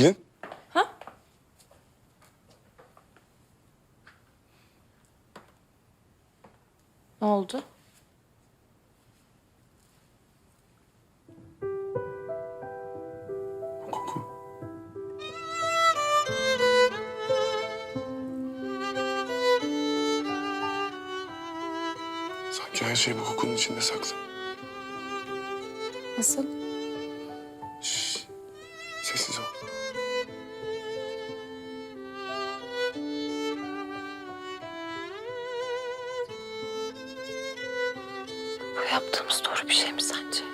Pelin. Ha? Ne oldu? Koku. Sanki her şey bu kokunun içinde saklı. Nasıl? Sessiz ol. Yaptığımız doğru bir şey mi sence?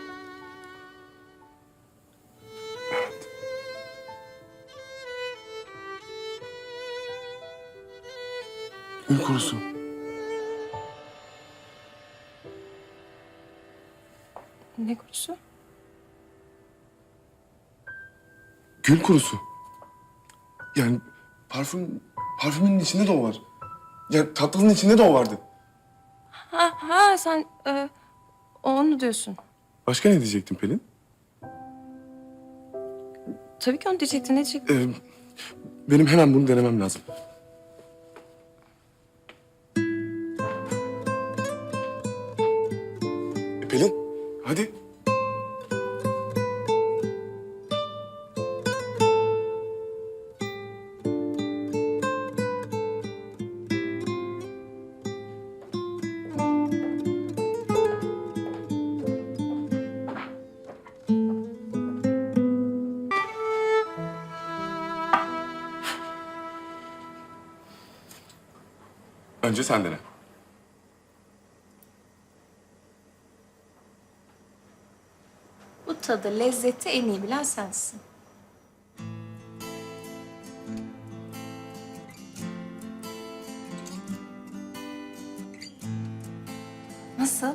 Evet. Gül kurusu. Ne kurusu? Gül kurusu. Yani parfüm, parfümün içinde de o var. Yani tatlının içinde de o vardı. Ha, ha sen e, onu diyorsun. Başka ne diyecektin Pelin? Tabii ki onu diyecektin. Ne diyecektin? Ee, benim hemen bunu denemem lazım. E, Pelin, hadi. Önce sen dene. Bu tadı, lezzeti en iyi bilen sensin. Nasıl?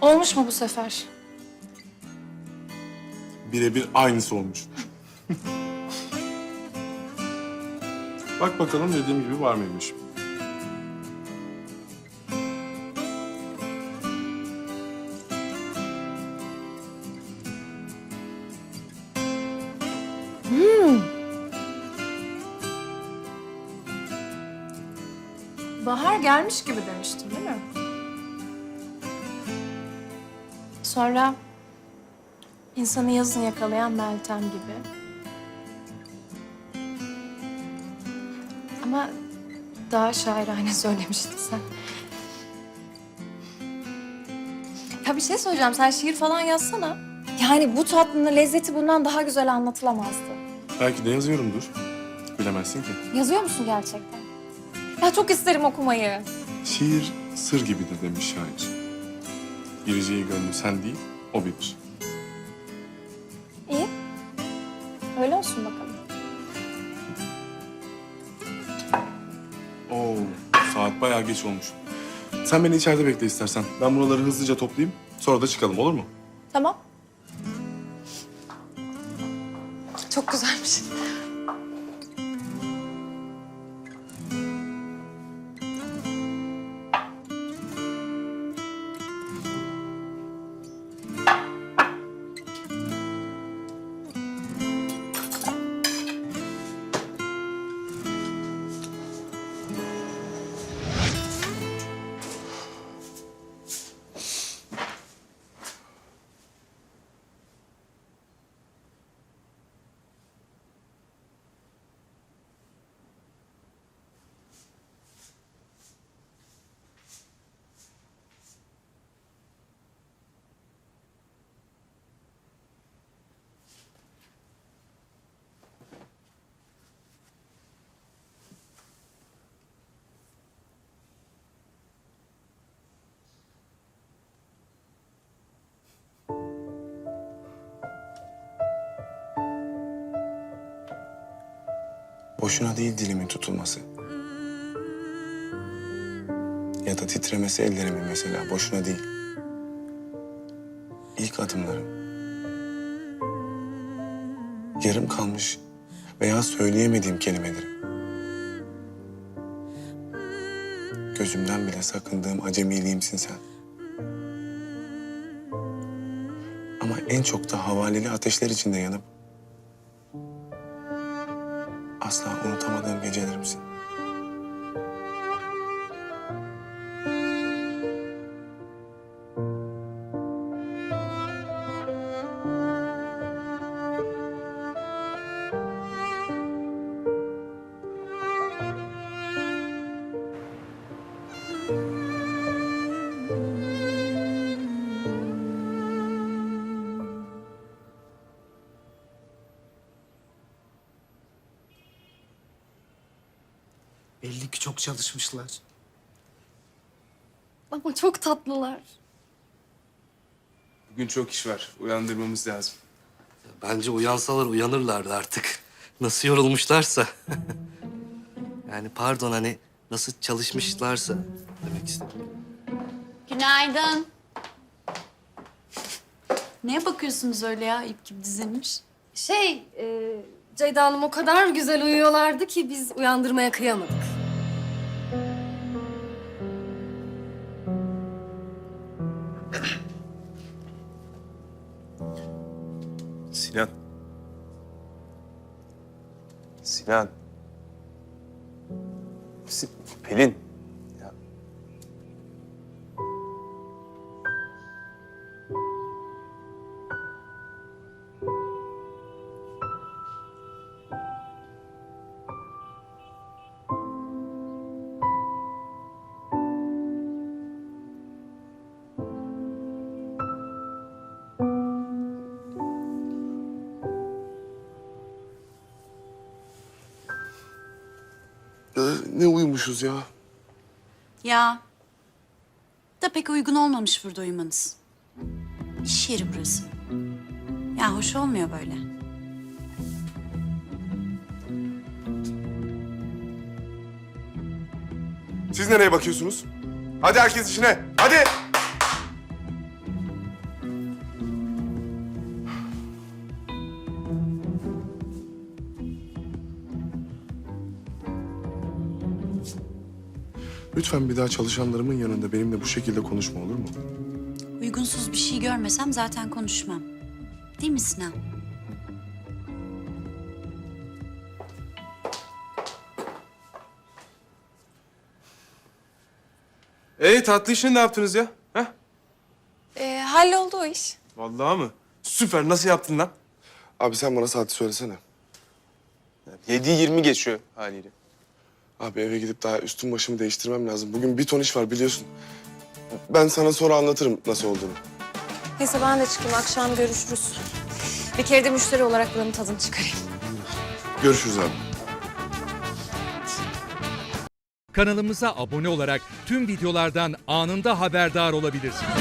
Olmuş mu bu sefer? Birebir aynısı olmuş. Bak bakalım dediğim gibi var mıymış? Bahar gelmiş gibi demiştin değil mi? Sonra insanı yazın yakalayan Meltem gibi. Ama daha şairane söylemiştin sen. Ya bir şey söyleyeceğim. Sen şiir falan yazsana. Yani bu tatlının lezzeti bundan daha güzel anlatılamazdı. Belki de yazıyorumdur. Bilemezsin ki. Yazıyor musun gerçekten? Ya çok isterim okumayı. Şiir sır gibidir demiş şair. Gireceği gönlü sen değil, o bilir. Bayağı geç olmuş. Sen beni içeride bekle istersen. Ben buraları hızlıca toplayayım. Sonra da çıkalım olur mu? Tamam. Çok güzelmiş. Boşuna değil dilimin tutulması. Ya da titremesi ellerimin mesela boşuna değil. İlk adımlarım. Yarım kalmış veya söyleyemediğim kelimelerim. Gözümden bile sakındığım acemiliğimsin sen. Ama en çok da havaleli ateşler içinde yanıp Belli ki çok çalışmışlar. Ama çok tatlılar. Bugün çok iş var. Uyandırmamız lazım. Bence uyansalar uyanırlardı artık. Nasıl yorulmuşlarsa. yani pardon hani nasıl çalışmışlarsa demek istedim. Günaydın. Neye bakıyorsunuz öyle ya ip gibi dizilmiş? Şey, e, Ceyda Hanım o kadar güzel uyuyorlardı ki biz uyandırmaya kıyamadık. Sinan. Sinan. Si- Pelin. Ee, ne uyumuşuz ya. Ya. Da pek uygun olmamış burada uyumanız. İş yeri burası. Ya hoş olmuyor böyle. Siz nereye bakıyorsunuz? Hadi herkes işine. Hadi. Lütfen bir daha çalışanlarımın yanında benimle bu şekilde konuşma olur mu? Uygunsuz bir şey görmesem zaten konuşmam. Değil mi Sinan? Ee tatlı işini ne yaptınız ya? Heh? Ee, halloldu o iş. Vallahi mı? Süper. Nasıl yaptın lan? Abi sen bana saati söylesene. 7-20 geçiyor haliyle. Abi eve gidip daha üstüm başımı değiştirmem lazım. Bugün bir ton iş var biliyorsun. Ben sana sonra anlatırım nasıl olduğunu. Neyse ben de çıkayım. Akşam görüşürüz. Bir kere de müşteri olarak buranın tadını çıkarayım. Görüşürüz abi. Kanalımıza abone olarak tüm videolardan anında haberdar olabilirsiniz.